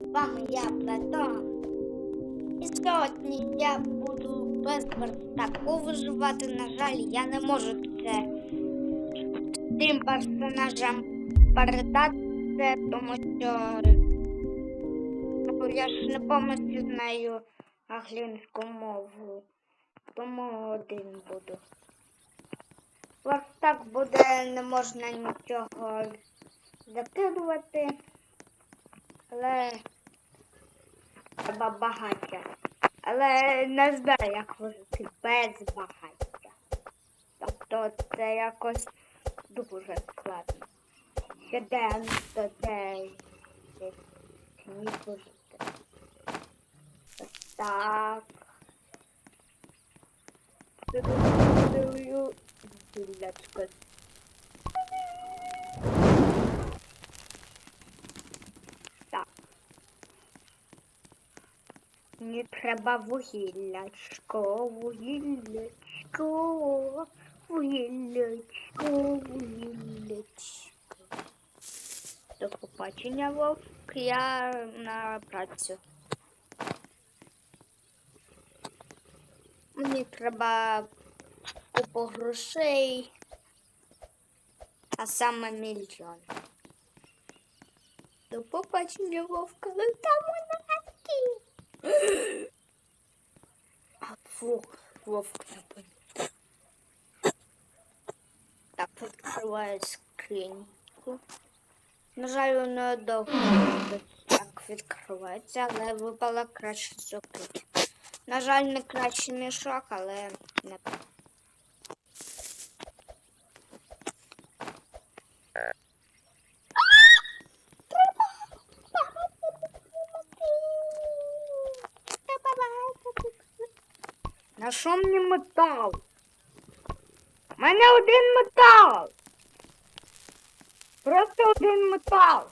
З вами я Платон. І сьогодні я буду без верстаку виживати. На жаль, я не можу це тим персонажам передати, тому що ну, я ж не повністю знаю англійську мову. Тому один буду. Верстак буде, не можна нічого закидувати. Але треба багаття. Але не знаю, як вижити без багаття. Тобто це якось дуже складно. Щоденно день не вижити. Ось так. Гілячко. Так. Мені треба вугіллячко, вугіллячко, вугіллячко, вугіллячко. До побачення, вовк, я на працю. Мені треба купу грошей, а саме мільйон. До побачення, вовка, але там А вовк, напевно. Так, відкриваю скриньку. На жаль, воно довго так відкривається, але випала краще закрити. На жаль, не кращий мішок, але не На що мені метал? У мене один метал. Просто один метал.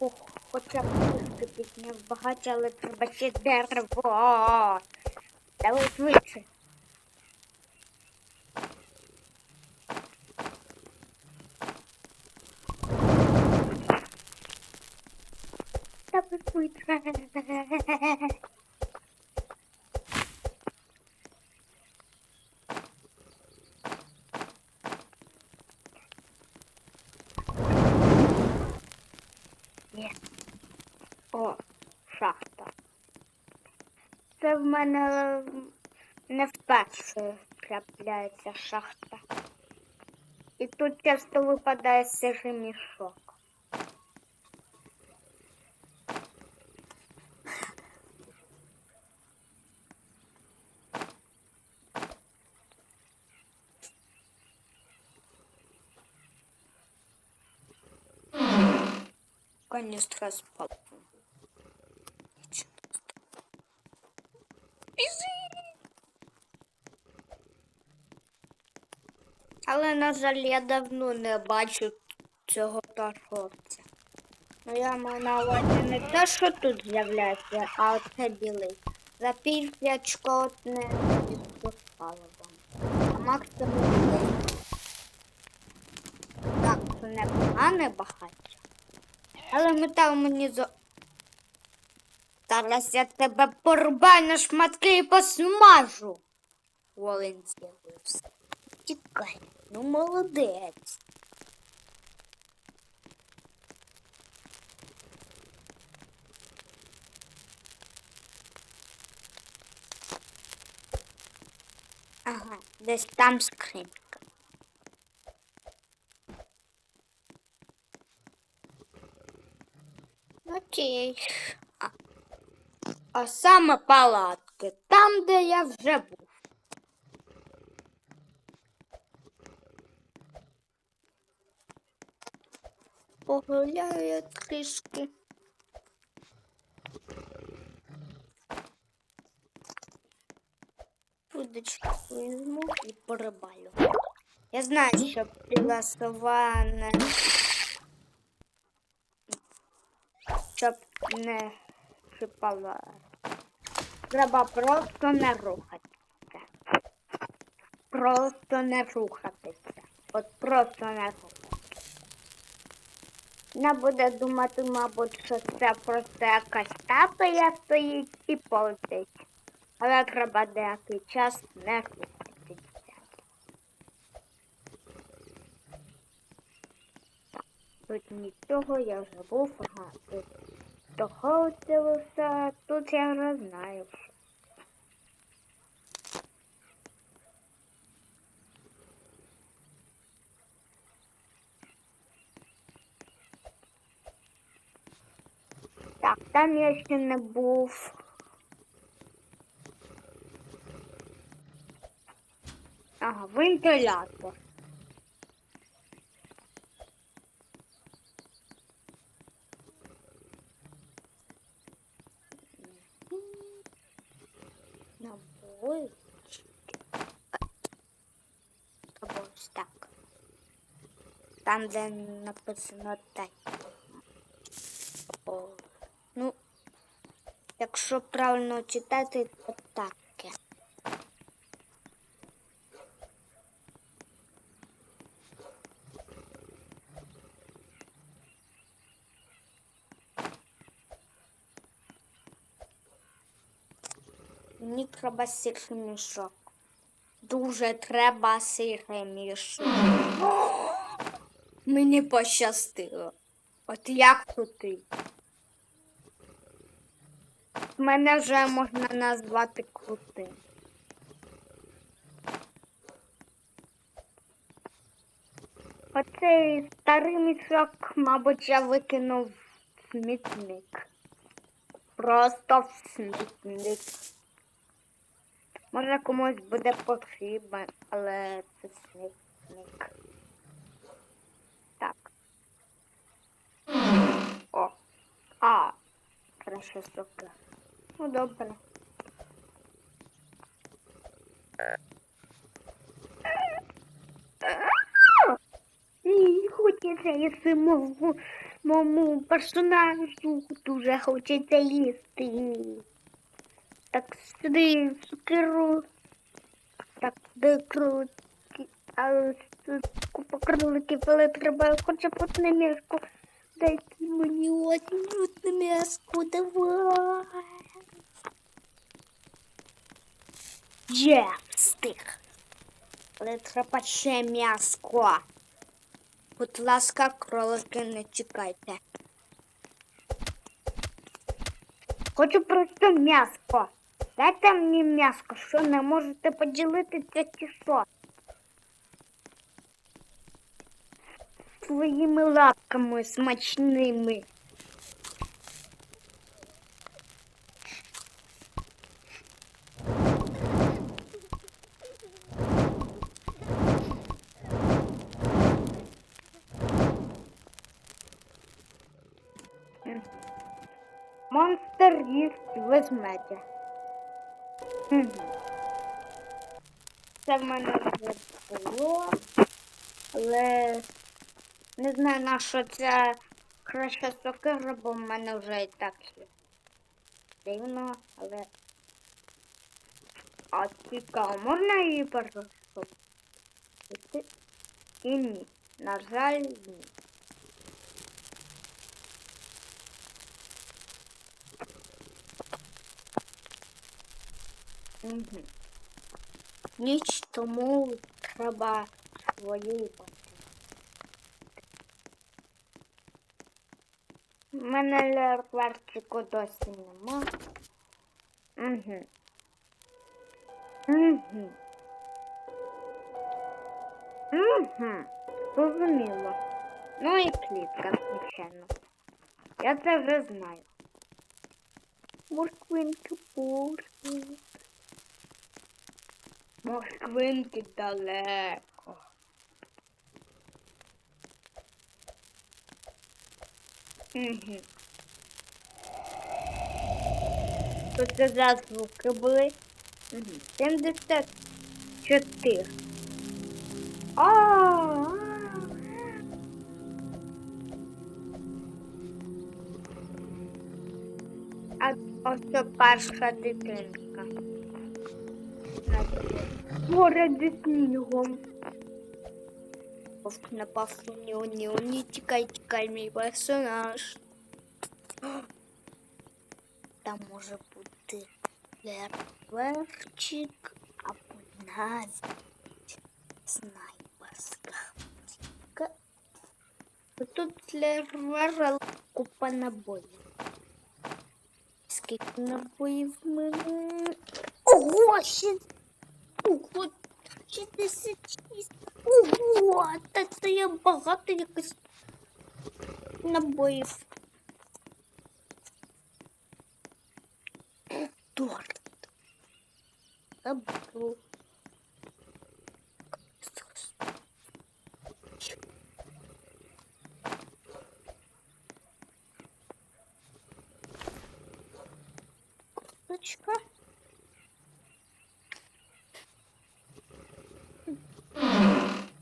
Ох, хоча б трішки підняв багато, але треба ще дерево. Давай швидше. Давай швидше. Є. О, шахта. Це в мене не вперше трапляється шахта. І тут часто випадає сирий мішок. Каністра з палком. Але, на жаль, я давно не бачу цього торговця. Ну, я маю на увазі не те, що тут з'являється, а оце білий. За пів'ячко от не відпускали вам. А максимум. Так, це непогане багаття. Але метал мені зо. Зараз я тебе порубаю на шматки і посмажу. Волин з'явився. Тікай, ну молодець. Ага, десь там скринька. Окей. А, а саме палатки, там, де я вже був. Погуляю я трішки. Удочку візьму і порибалю. Я знаю, що сова не... Щоб не чіпала. Треба просто не рухатися. просто не рухатися. От просто не рухатися. Вона буде думати, мабуть, що це просто якась статуя стоїть і полетить. Але треба деякий час не рухатися. Тут нічого я вже був, ага, все, тут я вже знаю. Так, там я ще не був. Ага, вентилятор. Набой. Або ось так. Там, де написано так. О, ну, якщо правильно читати, то таке. Мені треба сірий мішок. Дуже треба сірий мішок. Мені пощастило. От як крутий. Мене вже можна назвати крутим. Оцей старий мішок, мабуть, я викинув в смітник. Просто в смітник. Може комусь буде потрібен, але це смітник. Так. О. А. Краще сока. Ну добре. Хочеться їсти мому, моєму персонажу. Дуже хочеться їсти. Так сюди цукеру. Так, де крутки. Але тут купа кроликів, але треба хоча б одне мішку. Дайте мені одне м'яско, давай. Є, встиг. Але треба ще м'яско. Будь ласка, кролики, не чекайте. Хочу просто м'яско. Дайте мені м'яско, що не можете поділитися чи що? Своїми лапками смачними. Монстр їсть ведмедя. Це в мене вже було, але не знаю на що це краще сокира, бо в мене вже і так є. Дивно, але. А цікаво, можна її пересопити? І ні. На жаль, ні. Угу. Ніч тому треба свою У мене лерварчику досі нема. Угу. Угу. Угу. Зрозуміло. Ну і клітка, звичайно. Я це вже знаю. Морквинки, порки. Морквинки далеко. Угу. Це за звуки були? Угу. 74. А, А ось це перша дитинка. Значить, поряд зі снігом. Вовк напав ні, ні, ні, тікай, тікай, мій персонаж. Там може бути фейерверчик або навіть снайперська птика. Тут фейервер купа набоїв. Скільки набоїв в мене? Ого, ще... Ого, 66. Ого, та це я багато якось набоїв. Торт. Забув. Курточка.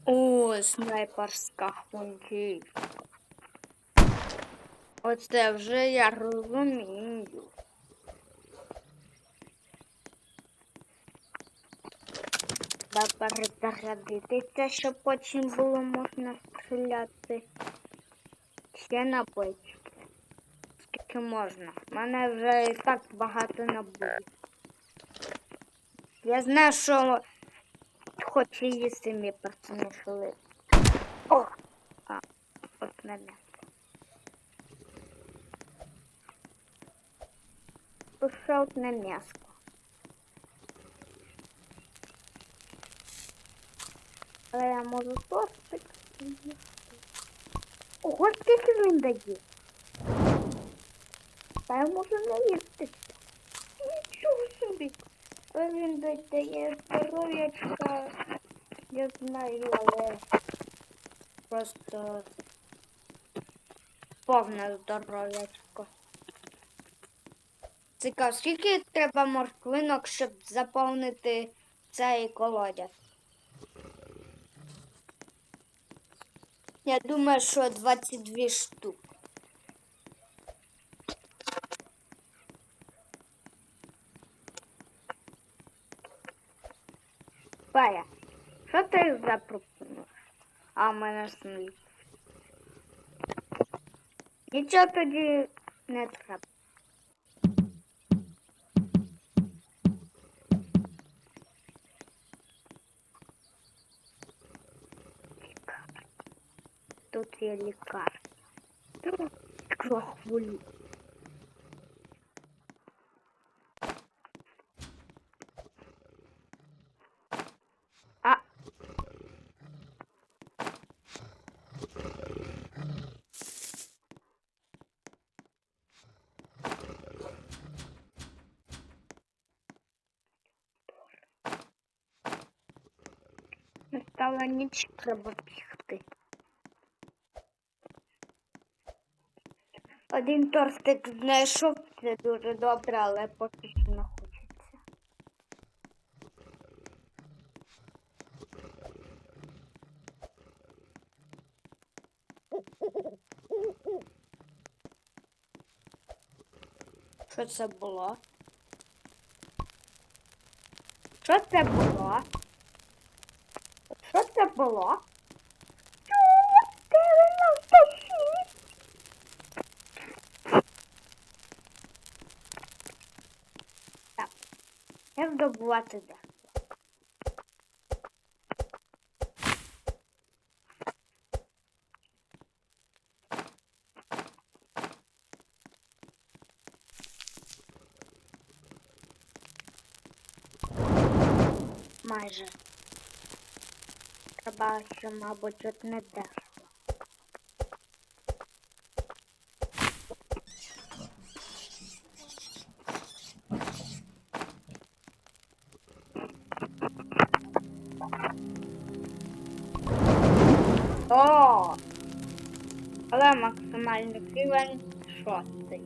О, снайперська гвинтівка. Оце вже я розумію. Треба перезарядитися, щоб потім було можна стріляти. Ще набойчики. Скільки можна. У мене вже і так багато набоїв. Я знаю, що хоче їсти мій персонаж. але- О! А, от на м'ясо. Пішов на м'ясо. Але я можу тортик з'їсти. Ого, скільки він дає? Та я можу наїстися. Нічого собі. Але він дає здоров'ячка. Я знаю, але просто повне здоров'ячко. Цікаво, скільки треба морквинок, щоб заповнити цей колодязь? Я думаю, що 22 штуки. Пая, що ти запропонуєш? А в мене сміх. Нічого тоді не треба. Тут є лікарня. Крохвулі. Настала ніч, треба бігти. Один тортик знайшов, це дуже добре, але поки що не хочеться. Що це було? Що це було? Було? Чого? 96? Так, як добувати де? Майже. Треба ще, мабуть, одне дерево. О! Але максимальний рівень шостий.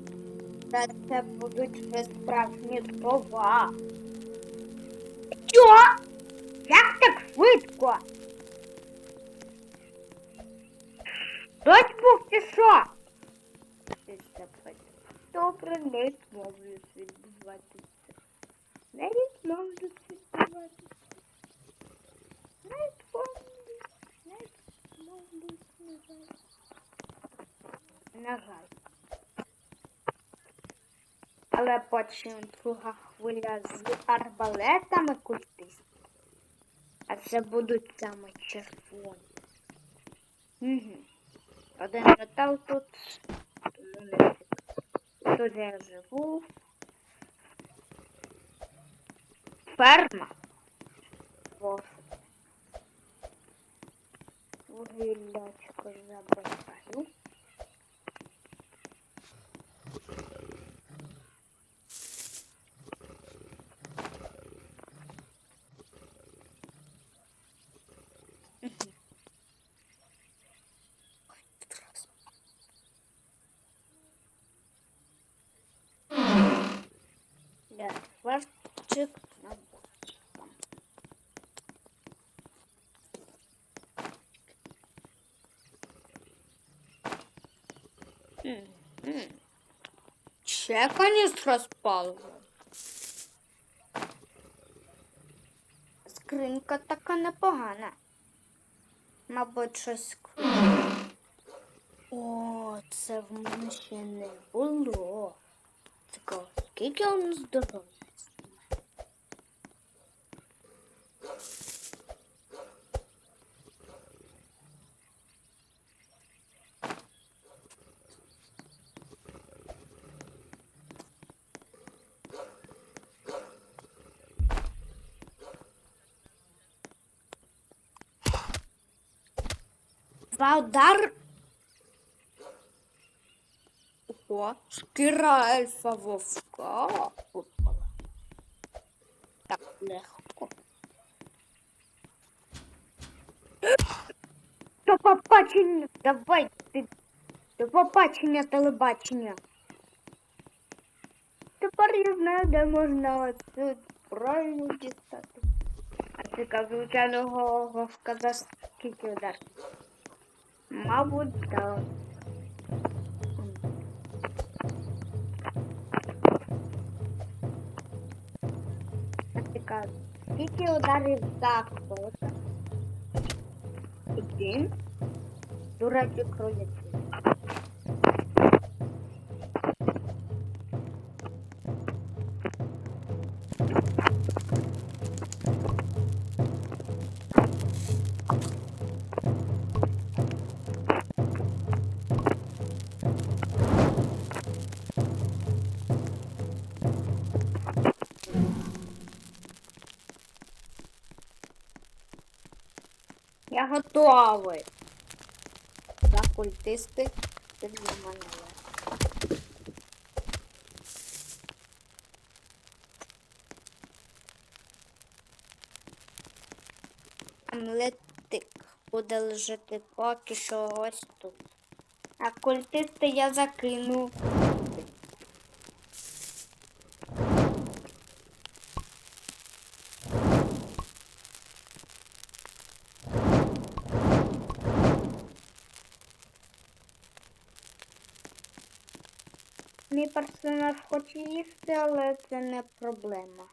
Та це будуть вже справжні слова. Що? Як так швидко? Хтось був чи що? Добре, не зможуть відбуватися. Не зможуть відбуватися. На жаль. Але потім друга хвиля з арбалетами культистів. А це будуть саме червоні. Угу. Один метал тут. Тут я живу. Ферма. Вов. Вугіллячко забираю. Да, хвостик на бочком. Ще каністра спала. Скринька така непогана. Мабуть, щось. О, це в мене ще не було. Цікаво, скільки воно здоров'я? Два удар. Ого, шкіра вовка. Так легко. До побачення. Давай ти. До побачення телебачення. Тепер я знаю, де можна цю правильно дістати. А цікаво, звичайного вовка за скільки удар? Мабуть, так. Цікаво. Скільки ударів так хвоста? Один. Дурачі кролиці. Готовий. За культисти це легко. Амлетик буде лежати поки що ось тут. А культисти я закину. Мій персонаж хоче їсти, але це не проблема.